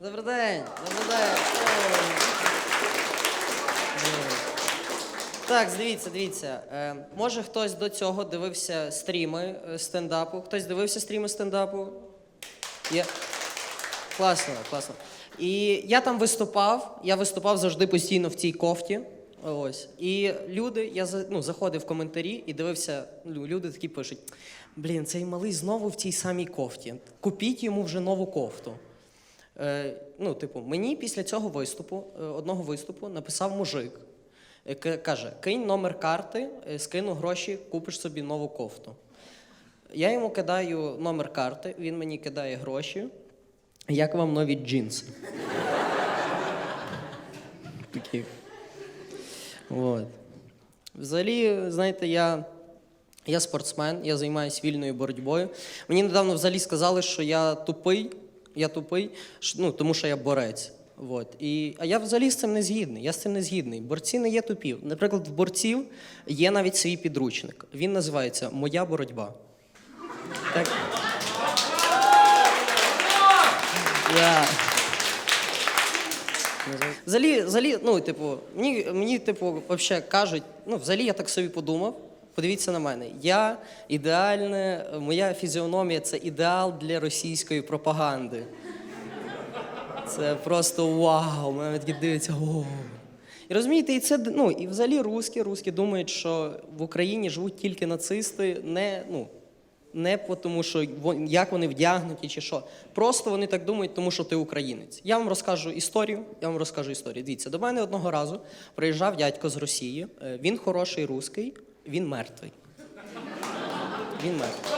Добрий день, добрий день. Так, дивіться, дивіться. Е, може хтось до цього дивився стріми е, стендапу? Хтось дивився стріми стендапу? Є. Класно, класно. І я там виступав, я виступав завжди постійно в цій кофті. Ось. І люди, я ну, заходив в коментарі і дивився, ну, люди такі пишуть: блін, цей малий знову в тій самій кофті. Купіть йому вже нову кофту. Е, ну, типу, мені після цього виступу, е, одного виступу, написав мужик. Е, Каже: кинь номер карти, скину гроші, купиш собі нову кофту. Я йому кидаю номер карти, він мені кидає гроші. Як вам нові джинси? Такі. От. Взагалі, знаєте, я, я спортсмен, я займаюся вільною боротьбою. Мені недавно взагалі сказали, що я тупий, я тупий, ну, тому що я борець. От. І, а я взагалі з цим не згідний. Я з цим не згідний. Борці не є тупі. Наприклад, в борців є навіть свій підручник. Він називається Моя боротьба. Так. Взагалі, взагалі, ну, типу, мені, мені типу, вообще кажуть, ну, взагалі я так собі подумав. Подивіться на мене. Я ідеальне, моя фізіономія це ідеал для російської пропаганди. Це просто вау, мене такі дивляться. О. І розумієте, і це ну, і взагалі русські, русські думають, що в Україні живуть тільки нацисти, не, ну, не тому, що як вони вдягнуті чи що. Просто вони так думають, тому що ти українець. Я вам розкажу історію. Я вам розкажу історію. Дивіться, до мене одного разу приїжджав дядько з Росії. Е, Він хороший русський, він мертвий. Він мертвий.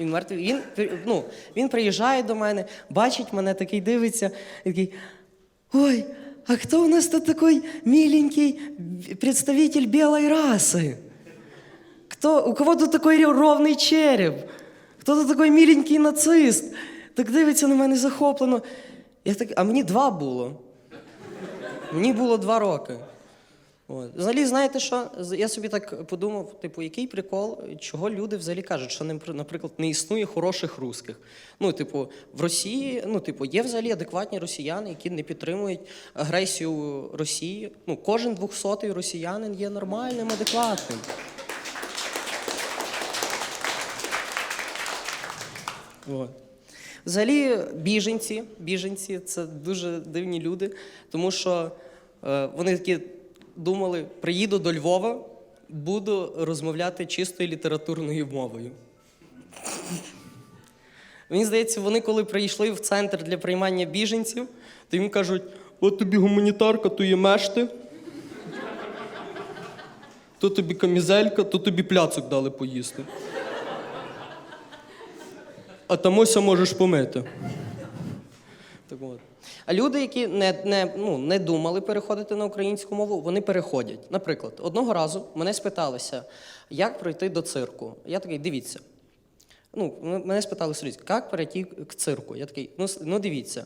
Він мертвий. Він, ну, він приїжджає до мене, бачить мене, такий дивиться, такий. Ой, а хто у нас тут такой миленький представитель белой расы? Кто, у кого тут такой ровний череп? Хто тут такий миленький нацист? Так дивиться на мене захоплено. Я так, а мені два було. Мені було два роки. От. Взагалі, знаєте що? Я собі так подумав, типу, який прикол, чого люди взагалі кажуть, що, наприклад, не існує хороших русських. Ну, типу, в Росії, ну, типу, є взагалі адекватні росіяни, які не підтримують агресію Росії. Ну, кожен двохсотий росіянин є нормальним, адекватним. От. Взагалі, біженці, біженці це дуже дивні люди, тому що е, вони такі думали: приїду до Львова, буду розмовляти чистою літературною мовою. Мені здається, вони, коли прийшли в центр для приймання біженців, то їм кажуть: от тобі гуманітарка, то є мешти. То тобі камізелька, то тобі пляцок дали поїсти. А тамося можеш помити. Так от. А люди, які не, не, ну, не думали переходити на українську мову, вони переходять. Наприклад, одного разу мене спиталися, як пройти до цирку. Я такий, дивіться. Ну, мене спитали серйозно, як перейти к цирку? Я такий, ну, ну дивіться.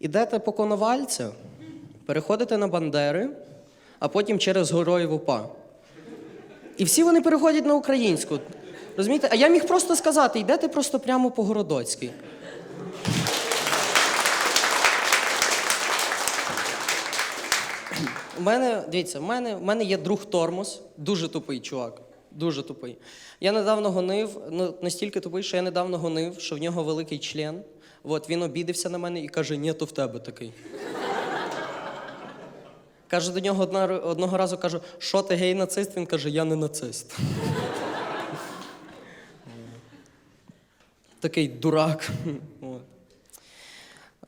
Ідете по Коновальця, переходите на Бандери, а потім через Героїв УПА. І всі вони переходять на українську. Розумієте? А я міг просто сказати, йдете просто прямо по Городоцькій. У мене, дивіться, в мене, в мене є друг тормоз, дуже тупий чувак. Дуже тупий. Я недавно гонив, ну настільки тупий, що я недавно гонив, що в нього великий член. От він обідився на мене і каже: ні, то в тебе такий. Каже до нього одна, одного разу кажу, що ти гей нацист? Він каже, я не нацист. Такий дурак. От.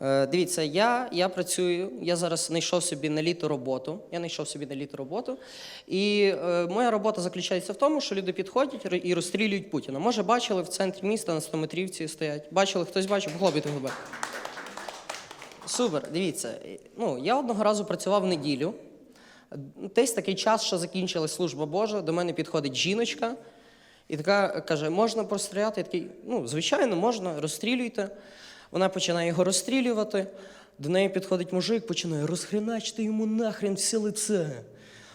Е, Дивіться, я, я працюю, я зараз знайшов собі на літо роботу. Я знайшов собі на літо роботу. І е, моя робота заключається в тому, що люди підходять і розстрілюють Путіна. Може, бачили в центрі міста на 100-метрівці стоять. Бачили, хтось бачив, похлопайте губи. Супер, дивіться. Ну, я одного разу працював в неділю. Десь такий час, що закінчилась служба Божа, до мене підходить жіночка і така каже: можна постріляти? Я такий, ну, звичайно, можна, розстрілюйте. Вона починає його розстрілювати. До неї підходить мужик, починає розхреначити йому нахрен все лице.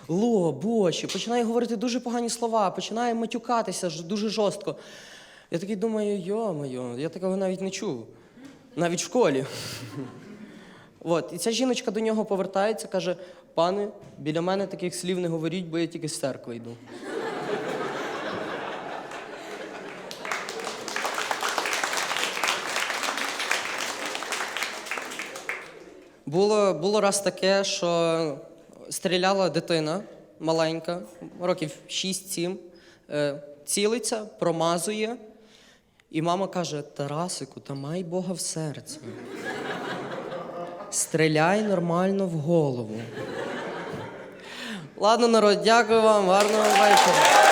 Лоб, очі, починає говорити дуже погані слова, починає матюкатися дуже жорстко. Я такий думаю, йо-моє, я такого навіть не чув. Навіть в школі. От, і ця жіночка до нього повертається, каже: пане, біля мене таких слів не говоріть, бо я тільки з церкви йду. Було, було раз таке, що стріляла дитина маленька, років 6-7, е, цілиться, промазує. І мама каже: Тарасику, та май Бога в серці. Стріляй нормально в голову. Ладно, народ, дякую вам, гарного вечора.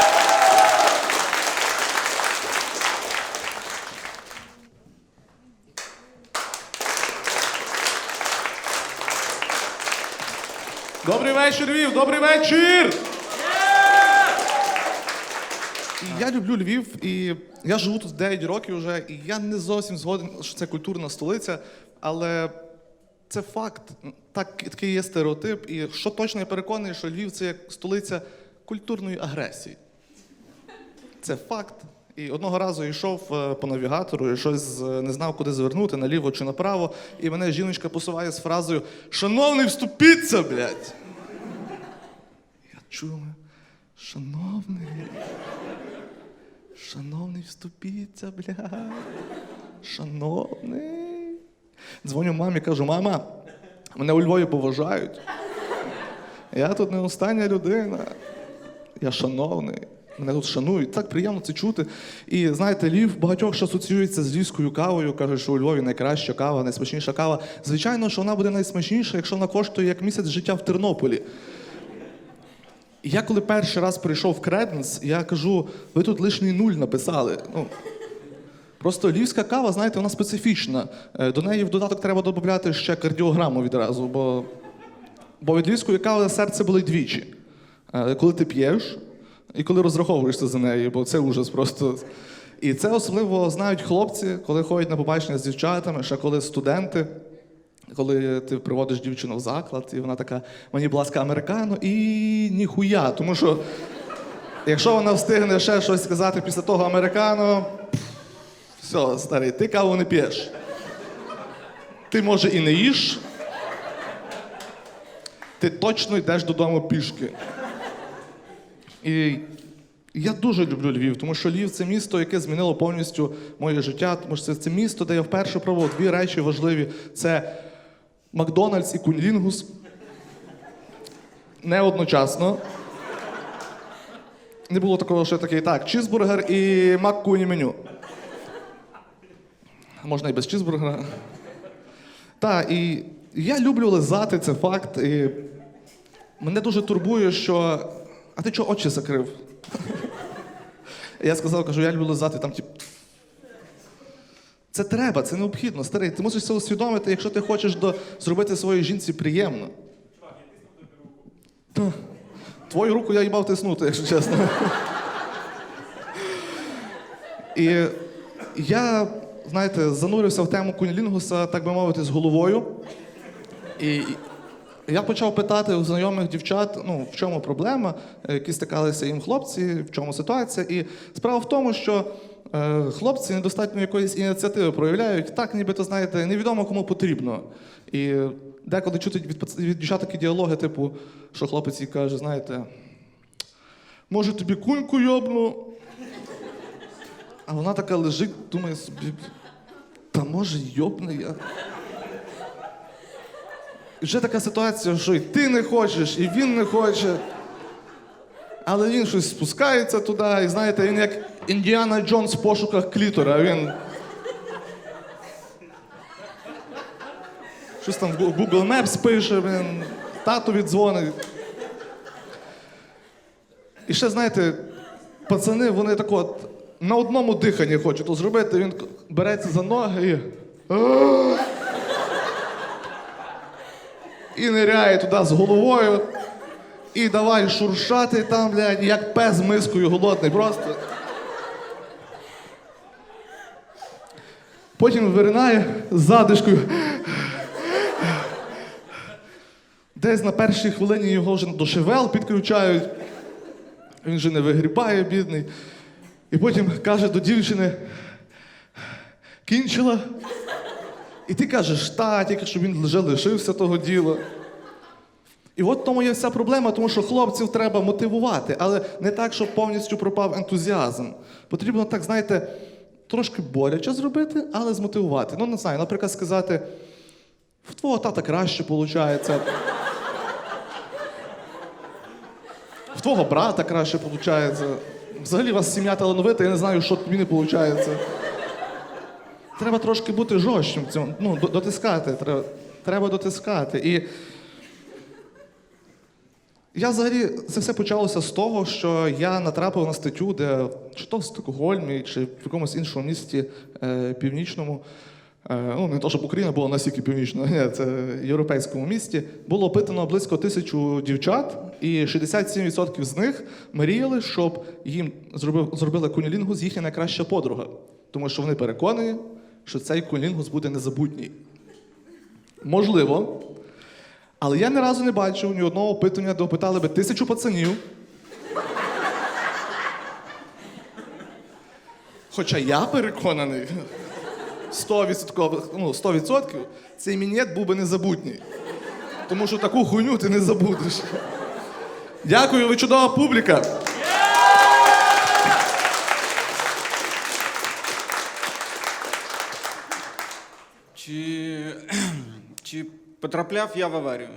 Добрий вечір, Львів! Добрий вечір! Я люблю Львів, і я живу тут 9 років вже, і я не зовсім згоден, що це культурна столиця, але це факт. Так, такий є стереотип. І що точно я переконаний, що Львів це як столиця культурної агресії. Це факт. І одного разу йшов е, по навігатору і щось не знав, куди звернути, наліво чи направо, і мене жіночка посуває з фразою Шановний, вступіться, блядь! Я чую, шановний. Шановний, вступіться, блядь. Шановний. Дзвоню мамі, кажу, мама, мене у Львові поважають. Я тут не остання людина. Я шановний. Мене тут шанують. Так приємно це чути. І знаєте, Львів багатьох що асоціюється з львівською кавою. Кажуть, що у Львові найкраща кава, найсмачніша кава. Звичайно, що вона буде найсмачніша, якщо вона коштує як місяць життя в Тернополі. Я коли перший раз прийшов в Креденс, я кажу, ви тут лишній нуль написали. Ну, Просто львівська кава, знаєте, вона специфічна. Е, До неї в додаток треба додати ще кардіограму відразу, бо, бо від львівської кави серце болить двічі. Е, Коли ти п'єш і коли розраховуєшся за нею, бо це ужас просто. І це особливо знають хлопці, коли ходять на побачення з дівчатами, ще коли студенти. Коли ти приводиш дівчину в заклад, і вона така, мені, будь ласка, американо, і ніхуя. Тому що якщо вона встигне ще щось сказати після того американо, все, старий, ти каву не п'єш. Ти, може, і не їш. Ти точно йдеш додому пішки. І я дуже люблю Львів, тому що Львів це місто, яке змінило повністю моє життя. Тому що це, це місто, де я вперше пробував дві речі важливі: це Макдональдс і Кунілінгус. Не одночасно. Не було такого, що такий так, чізбургер і маккуні меню. Можна і без чізбургера. Так, і я люблю лизати, це факт. І мене дуже турбує, що. А ти чого очі закрив? Я сказав, кажу, я люблю лизати там, тип. Це треба, це необхідно, старий. Ти мусиш це усвідомити, якщо ти хочеш до... зробити своїй жінці приємно. Та. Твою руку я їбав тиснути, якщо чесно. І я, знаєте, занурився в тему кунілінгуса, так би мовити, з головою. І я почав питати у знайомих дівчат, ну, в чому проблема, які стикалися їм хлопці, в чому ситуація. І справа в тому, що е, хлопці недостатньо якоїсь ініціативи проявляють, так, нібито, знаєте, невідомо кому потрібно. І деколи чути від, від дівчат такі діалоги, типу, що хлопець їй каже, знаєте, може тобі куньку йобну? А вона така лежить, думає собі, та може йобне я. Вже така ситуація, що і ти не хочеш, і він не хоче. Але він щось спускається туди, і знаєте, він як Індіана Джонс в пошуках клітора. Він. Щось там в Google Maps пише, він тату дзвонить. І ще, знаєте, пацани, вони так от на одному диханні хочуть зробити, він береться за ноги і. І ниряє туди з головою. І давай шуршати там, блядь, як пес мискою голодний просто. Потім виринає з задишкою. Десь на першій хвилині його вже до шевел підключають. Він вже не вигрібає, бідний. І потім каже до дівчини: кінчила. І ти кажеш, та, тільки щоб він вже лишився того діла. І от тому є вся проблема, тому що хлопців треба мотивувати, але не так, щоб повністю пропав ентузіазм. Потрібно так, знаєте, трошки боляче зробити, але змотивувати. Ну, не знаю, наприклад, сказати, в твого тата краще виходить. В твого брата краще виходить. Взагалі у вас сім'я талановита, я не знаю, що тобі не виходить. Треба трошки бути жорстким цьому. Ну, дотискати. Треба, треба дотискати. І я взагалі це все почалося з того, що я натрапив на статтю, де чи то в Стокгольмі, чи в якомусь іншому місті е, північному. е, Ну, не то, щоб Україна була настільки північна, ні, це європейському місті. Було опитано близько тисячу дівчат, і 67% з них мріяли, щоб їм зробив, зробила кунілінгус їхня найкраща подруга. Тому що вони переконані, що цей кунілінгус буде незабутній. Можливо. Але я ні разу не бачив ні одного опитування, де опитали би тисячу пацанів. Хоча я переконаний, 100%, ну, 100% цей мінет був би незабутній. Тому що таку хуйню ти не забудеш. Дякую, ви чудова публіка. Чи, чи потрапляв я в аварію?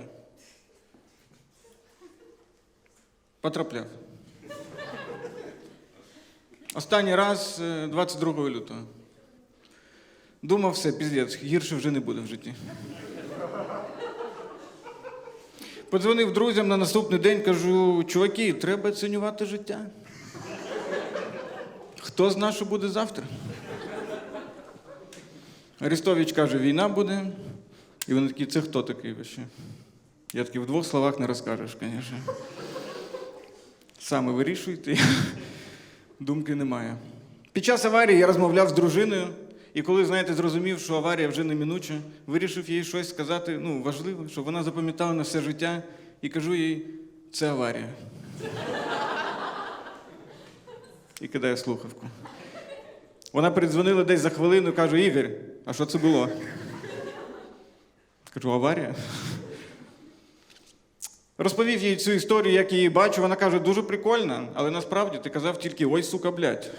Потрапляв. Останній раз е, 22 лютого. Думав, все, піздець, гірше вже не буде в житті. Подзвонив друзям на наступний день, кажу: чуваки, треба цінювати життя. Хто зна, що буде завтра? Арестович каже, війна буде. І вони такі, це хто такий вообще? Я такий, в двох словах не розкажеш, звісно. Саме вирішуйте, думки немає. Під час аварії я розмовляв з дружиною, і коли, знаєте, зрозумів, що аварія вже неминуча, вирішив їй щось сказати, ну, важливе, щоб вона запам'ятала на все життя, і кажу їй, це аварія. І кидаю слухавку. Вона передзвонила десь за хвилину, кажу, Ігор, а що це було? Кажу, аварія. Розповів їй цю історію, як її бачу. Вона каже, дуже прикольно, але насправді ти казав тільки ой, сука, блядь.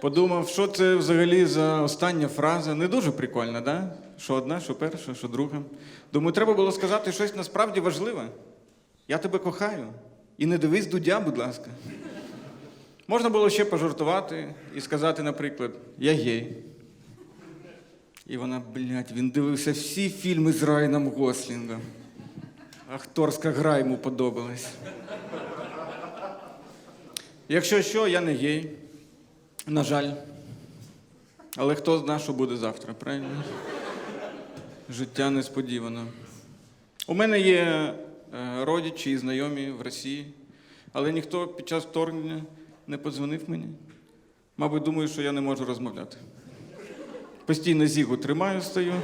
Подумав, що це взагалі за остання фраза. Не дуже прикольна, да? Що одна, що перша, що друга. Думаю, треба було сказати щось насправді важливе. Я тебе кохаю. І не дивись дудя, будь ласка. Можна було ще пожартувати і сказати, наприклад, я гей. І вона, блядь, він дивився всі фільми з Райаном Гослінгом. Акторська гра йому подобалась. Якщо що, я не гей. На жаль. Але хто знає, що буде завтра, правильно? Життя несподівано. У мене є е, родичі і знайомі в Росії, але ніхто під час вторгнення не подзвонив мені. Мабуть, думаю, що я не можу розмовляти. Постійно зігу тримаю, стою.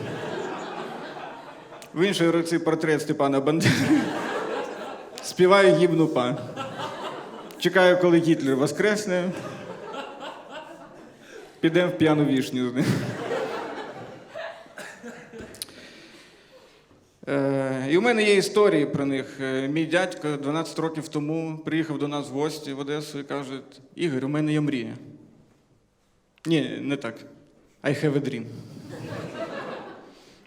В іншій руці портрет Степана Бандери. Співаю гімну па. Чекаю, коли Гітлер воскресне. Підемо в п'яну вішню з ним. І у мене є історії про них. Е, Мій дядько 12 років тому приїхав до нас в гості в Одесу і каже: Ігор, у мене є мрія. Ні, не так. I have a dream.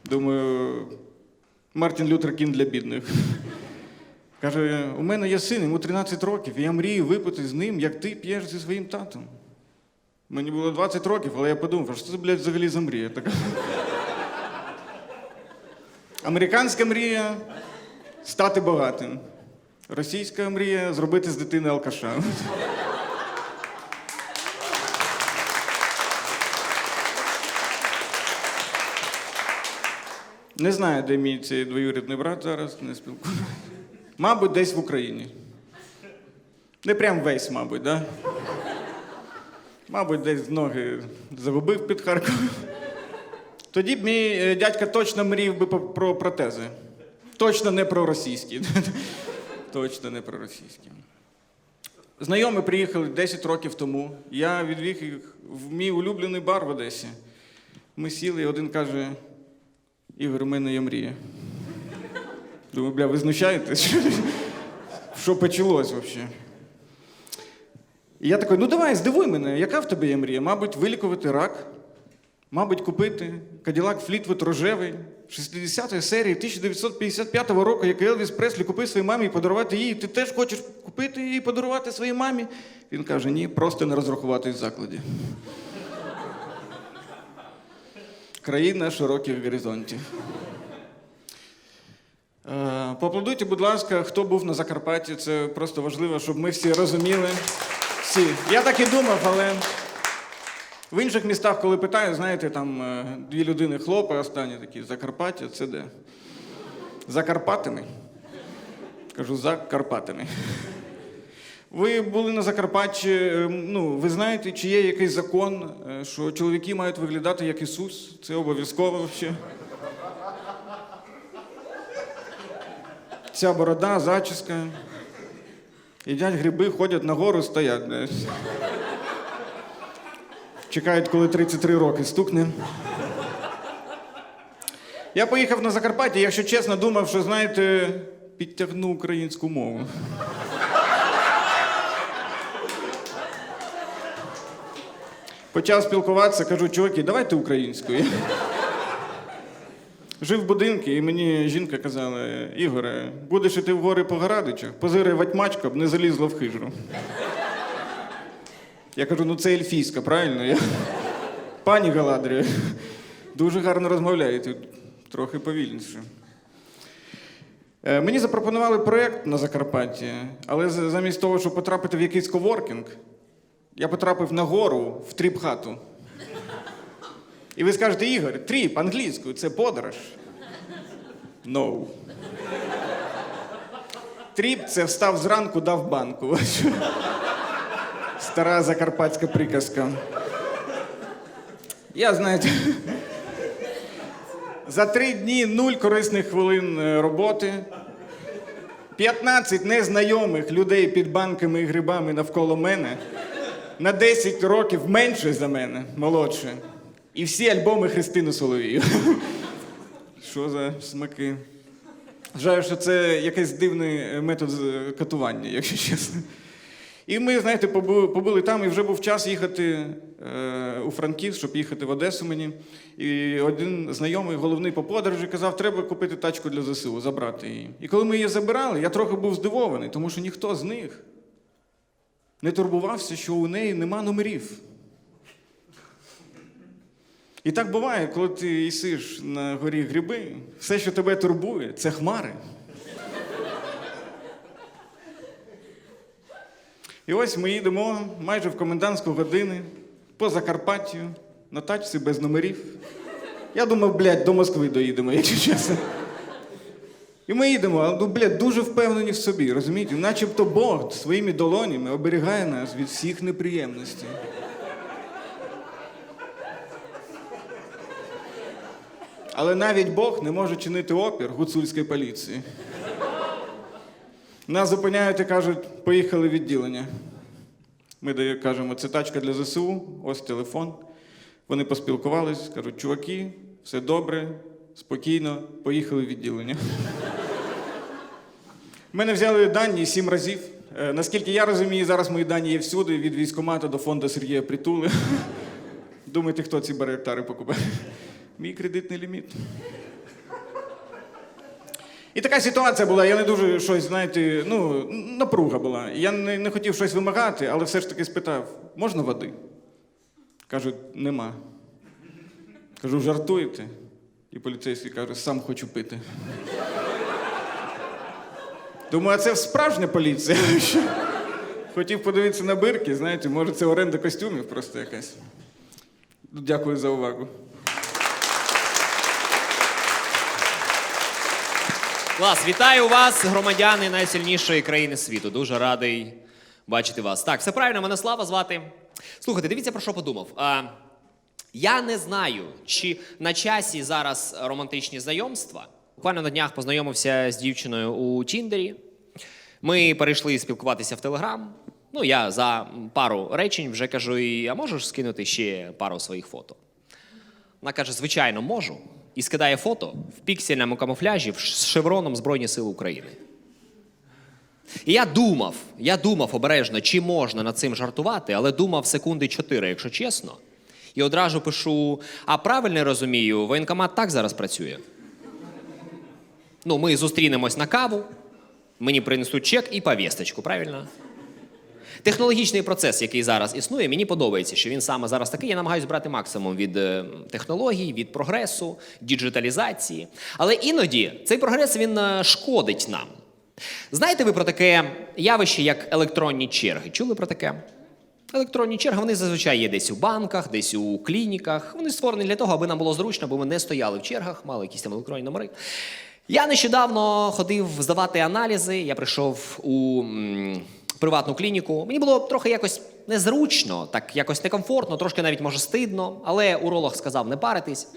Думаю, Мартін Лютер Кін для бідних. Каже, у мене є син, йому 13 років, і я мрію випити з ним, як ти п'єш зі своїм татом. Мені було 20 років, але я подумав, що це, блядь, взагалі за мрія така? Американська мрія стати багатим. Російська мрія зробити з дитини алкаша. Не знаю, де мій цей двоюрідний брат зараз, не спілкуюся. Мабуть, десь в Україні. Не прям весь, мабуть, да? Мабуть, десь ноги загубив під Харковом. Тоді б мій е, дядька точно мріяв би про протези. Точно не про російські. Точно не про російські. Знайомі приїхали 10 років тому. Я відвів їх в мій улюблений бар в Одесі. Ми сіли, і один каже: Ігор, у мене є мрія. Думаю, бля, ви знущаєтесь? Що почалось взагалі? І я такий, ну давай, здивуй мене, яка в тебе є мрія? Мабуть, вилікувати рак, мабуть, купити Cadillac Fleetwood рожевий 60-ї серії 1955 року, як Елвіс Преслі купив своїй мамі і подарувати їй. Ти теж хочеш купити її і подарувати своїй мамі? Він каже: ні, просто не розрахуватись в закладі. Країна широких горизонтів. Е, Поаплодуйте, будь ласка, хто був на Закарпатті. Це просто важливо, щоб ми всі розуміли. Всі. Я так і думав, але в інших містах, коли питаю, знаєте, там е, дві людини хлопи останні такі Закарпаття, це де? За Карпатами? Кажу, за Карпатами. Ви були на Закарпатті, е, ну, ви знаєте, чи є якийсь закон, е, що чоловіки мають виглядати як Ісус? Це обов'язково взагалі. Ця борода, зачіска. Їдять гриби, ходять на гору, стоять. Чекають, коли 33 роки стукне. Я поїхав на Закарпаття, якщо чесно, думав, що, знаєте, підтягну українську мову. Почав спілкуватися, кажу, чуваки, давайте українською. Жив в будинку, і мені жінка казала: Ігоре, будеш іти в гори по Горадичах, позири ватьмачка, б не залізла в хижу. Я кажу, ну це ельфійська, правильно? Я... Пані Галадрія, дуже гарно розмовляєте, трохи повільніше. Е, Мені запропонували проєкт на Закарпатті, але замість того, щоб потрапити в якийсь коворкінг, я потрапив на гору в тріп-хату. І ви скажете, Ігор, тріп англійською це подорож. No. Тріп це встав зранку, дав банку. Стара закарпатська приказка. Я, знаєте, за три дні нуль корисних хвилин е, роботи, 15 незнайомих людей під банками і грибами навколо мене, на 10 років менше за мене, молодше. І всі альбоми Христини Соловію. Що за смаки? Вважаю, що це якийсь дивний е, метод катування, якщо чесно. І ми, знаєте, побу- побули там, і вже був час їхати е, у Франківськ, щоб їхати в Одесу мені. І один знайомий, головний по подорожі, казав, треба купити тачку для ЗСУ, забрати її. І коли ми її забирали, я трохи був здивований, тому що ніхто з них не турбувався, що у неї нема номерів. І так буває, коли ти їсиш на горі гриби, все, що тебе турбує, це хмари. І ось ми їдемо майже в комендантську годину по Закарпаттю на тачці без номерів. Я думав, блядь, до Москви доїдемо, якщо чесно. І ми їдемо, ну, блядь, дуже впевнені в собі, розумієте? Начебто Бог своїми долонями оберігає нас від всіх неприємностей. Але навіть Бог не може чинити опір гуцульської поліції. Нас зупиняють і кажуть, поїхали в відділення. Ми кажемо, це тачка для ЗСУ, ось телефон. Вони поспілкувались, кажуть, чуваки, все добре, спокійно, поїхали в відділення. Мене взяли дані сім разів. Е, Наскільки я розумію, зараз мої дані є всюди, від військкомату до фонду Сергія Притули. Думаєте, хто ці баректари покупає? Мій кредитний ліміт. І така ситуація була. Я не дуже щось, знаєте, ну, напруга була. Я не, не хотів щось вимагати, але все ж таки спитав: можна води? Кажуть, нема. Кажу, жартуєте? І поліцейський каже, сам хочу пити. Думаю, а це справжня поліція. Хотів подивитися на бирки, знаєте, може, це оренда костюмів просто якась. Дякую за увагу. Клас, вітаю вас, громадяни найсильнішої країни світу. Дуже радий бачити вас. Так, все правильно, мене Слава звати. Слухайте, дивіться про що подумав. А, я не знаю, чи на часі зараз романтичні знайомства. Буквально на днях познайомився з дівчиною у Тіндері. Ми перейшли спілкуватися в Телеграм. Ну, я за пару речень вже кажу: «І, а можеш скинути ще пару своїх фото? Вона каже: звичайно, можу. І скидає фото в піксельному камуфляжі з шевроном Збройні Сили України. І я думав, я думав обережно, чи можна над цим жартувати, але думав секунди чотири, якщо чесно. І одразу пишу: а правильно розумію, воєнкомат так зараз працює. Ну, ми зустрінемось на каву, мені принесуть чек і повісточку, правильно? Технологічний процес, який зараз існує, мені подобається, що він саме зараз такий. Я намагаюся брати максимум від е, технологій, від прогресу, діджиталізації. Але іноді цей прогрес він е, шкодить нам. Знаєте ви про таке явище, як електронні черги? Чули про таке? Електронні черги вони зазвичай є десь у банках, десь у клініках. Вони створені для того, аби нам було зручно, бо ми не стояли в чергах, мали якісь там електронні номери. Я нещодавно ходив здавати аналізи. Я прийшов у приватну клініку. Мені було трохи якось незручно, так якось некомфортно, трошки навіть може стидно, але уролог сказав не паритись.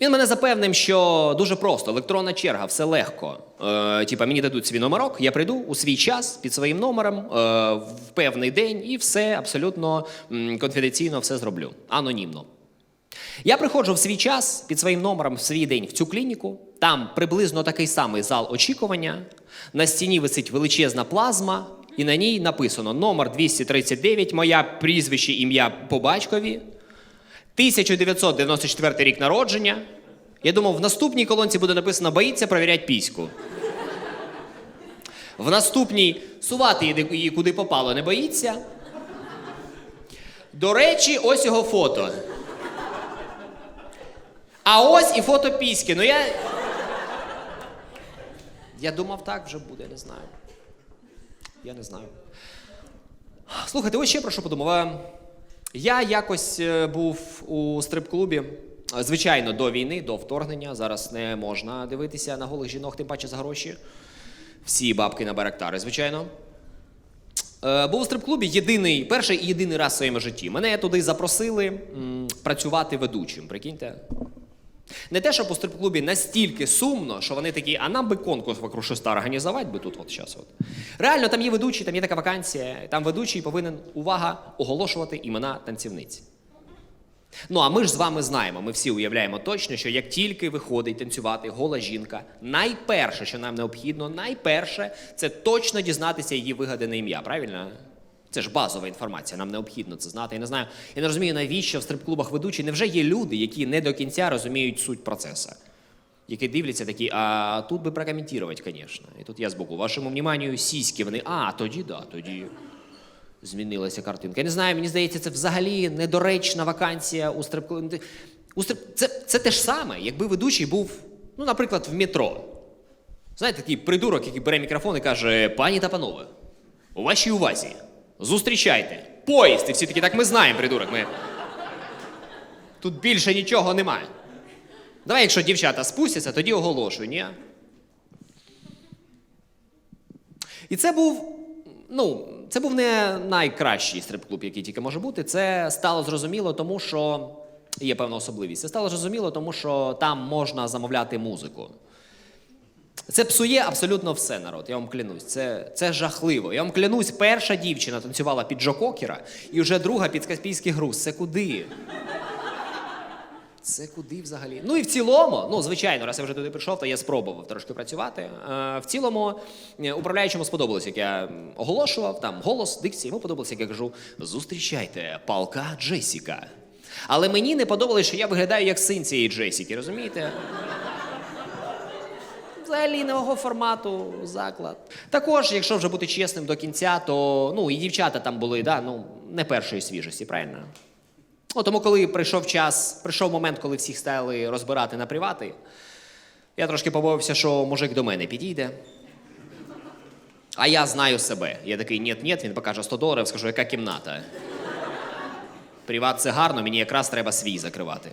Він мене запевнив, що дуже просто, електронна черга, все легко. Е, типа мені дадуть свій номерок, я прийду у свій час під своїм номером е, в певний день і все абсолютно конфіденційно все зроблю, анонімно. Я приходжу в свій час під своїм номером в свій день в цю клініку. Там приблизно такий самий зал очікування. На стіні висить величезна плазма, і на ній написано номер 239, моя прізвище, ім'я по батькові. 1994 рік народження. Я думав, в наступній колонці буде написано боїться провірять піську. В наступній сувати її куди попало, не боїться. До речі, ось його фото. А ось і фото піськи. Ну я. Я думав, так вже буде, не знаю. Я не знаю. Слухайте, ось ще про що подумав. Е, Я якось е, був у стрип-клубі. Е, Звичайно, до війни, до вторгнення. Зараз не можна дивитися на голих жінок, тим паче за гроші. Всі бабки на барактари, звичайно. Був у стрип-клубі єдиний, перший і єдиний раз в своєму житті. Мене туди запросили працювати ведучим. Прикиньте. Не те, щоб у стрип-клубі настільки сумно, що вони такі, а нам би конкурс вокруг шеста організувати би тут от зараз. От. Реально, там є ведучий, там є така вакансія, там ведучий повинен, увага, оголошувати імена танцівниць. Ну, а ми ж з вами знаємо, ми всі уявляємо точно, що як тільки виходить танцювати гола жінка, найперше, що нам необхідно, найперше, це точно дізнатися її вигадане ім'я, правильно? Це ж базова інформація, нам необхідно це знати. Я не знаю, я не розумію, навіщо в стрип-клубах ведучі. Невже є люди, які не до кінця розуміють суть процесу? Які дивляться такі, а тут би прокоментувати, звісно. І тут я збоку. Вашому вниманню сіськи, вони, а, тоді да, тоді змінилася картинка. Я не знаю, мені здається, це взагалі недоречна вакансія у стрип у стрип... це, це те ж саме, якби ведучий був, ну, наприклад, в метро. Знаєте, такий придурок, який бере мікрофон і каже: пані та панове, у вашій увазі, зустрічайте, поїзд. І всі такі, так ми знаємо, придурок. Ми... Тут більше нічого немає. Давай, якщо дівчата спустяться, тоді оголошую, ні? І це був, ну, це був не найкращий стрип-клуб, який тільки може бути. Це стало зрозуміло, тому що є певна особливість. Це стало зрозуміло, тому що там можна замовляти музику. Це псує абсолютно все, народ. Я вам клянусь. Це, це жахливо. Я вам клянусь, перша дівчина танцювала під Джо Кокера, і вже друга під Каспійський груз. Це куди? Це куди взагалі? Ну і в цілому, ну звичайно, раз я вже туди прийшов, то я спробував трошки працювати. Е, в цілому, е, управляючому сподобалось, як я оголошував, там голос, дикція, йому подобалося, як я кажу: зустрічайте, палка Джесіка. Але мені не подобалось, що я виглядаю як син цієї Джесіки, розумієте? Взагалі нового формату заклад. Також, якщо вже бути чесним до кінця, то ну і дівчата там були, да, ну, не першої свіжості, правильно? О, тому, коли прийшов час, прийшов момент, коли всіх стали розбирати на привати, я трошки побоявся, що мужик до мене підійде. А я знаю себе. Я такий, ні, ні, він покаже 100 доларів, скажу, яка кімната. Приват це гарно, мені якраз треба свій закривати.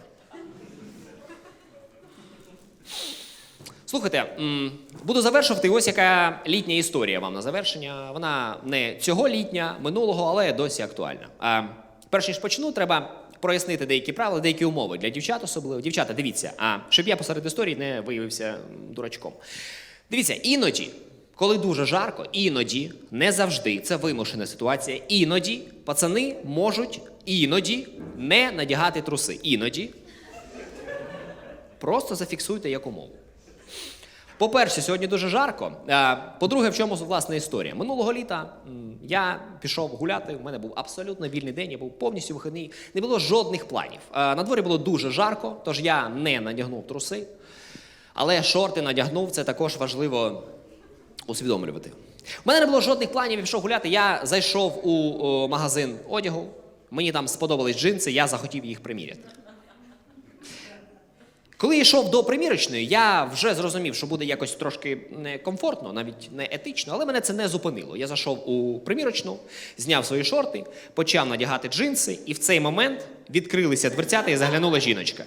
Слухайте, буду завершувати. Ось яка літня історія вам на завершення. Вона не цього літня, минулого, але досі актуальна. А перш ніж почну, треба прояснити деякі правила, деякі умови для дівчат особливо. Дівчата, дивіться, а щоб я посеред історії не виявився дурачком. Дивіться, іноді, коли дуже жарко, іноді, не завжди, це вимушена ситуація, іноді пацани можуть іноді не надягати труси. Іноді. Просто зафіксуйте як умову. По-перше, сьогодні дуже жарко. Е, По-друге, в чому власна історія? Минулого літа я пішов гуляти. У мене був абсолютно вільний день, я був повністю вихідний. Не було жодних планів. Е, На дворі було дуже жарко, тож я не надягнув труси. Але шорти надягнув, це також важливо усвідомлювати. У мене не було жодних планів, я пішов гуляти. Я зайшов у магазин одягу. Мені там сподобались джинси, я захотів їх приміряти. Коли йшов до примірочної, я вже зрозумів, що буде якось трошки некомфортно, навіть не етично, але мене це не зупинило. Я зайшов у примірочну, зняв свої шорти, почав надягати джинси, і в цей момент відкрилися дверцята і заглянула жіночка.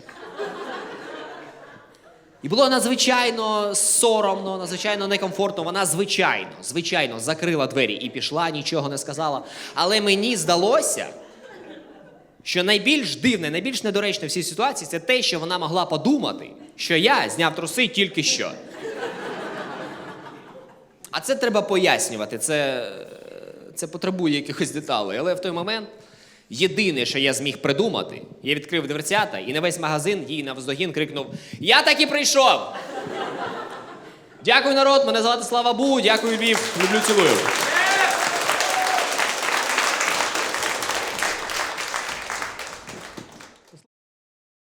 І було надзвичайно соромно, надзвичайно некомфортно. Вона звичайно, звичайно, закрила двері і пішла, нічого не сказала. Але мені здалося, що найбільш дивне, найбільш недоречне в цій ситуації це те, що вона могла подумати, що я зняв труси тільки що. А це треба пояснювати. Це, це потребує якихось деталей. Але в той момент єдине, що я зміг придумати, я відкрив дверцята і на весь магазин їй навздогін крикнув: Я так і прийшов! Дякую, народ! Мене звати Слава Бу, дякую, Львів. Люблю цілую.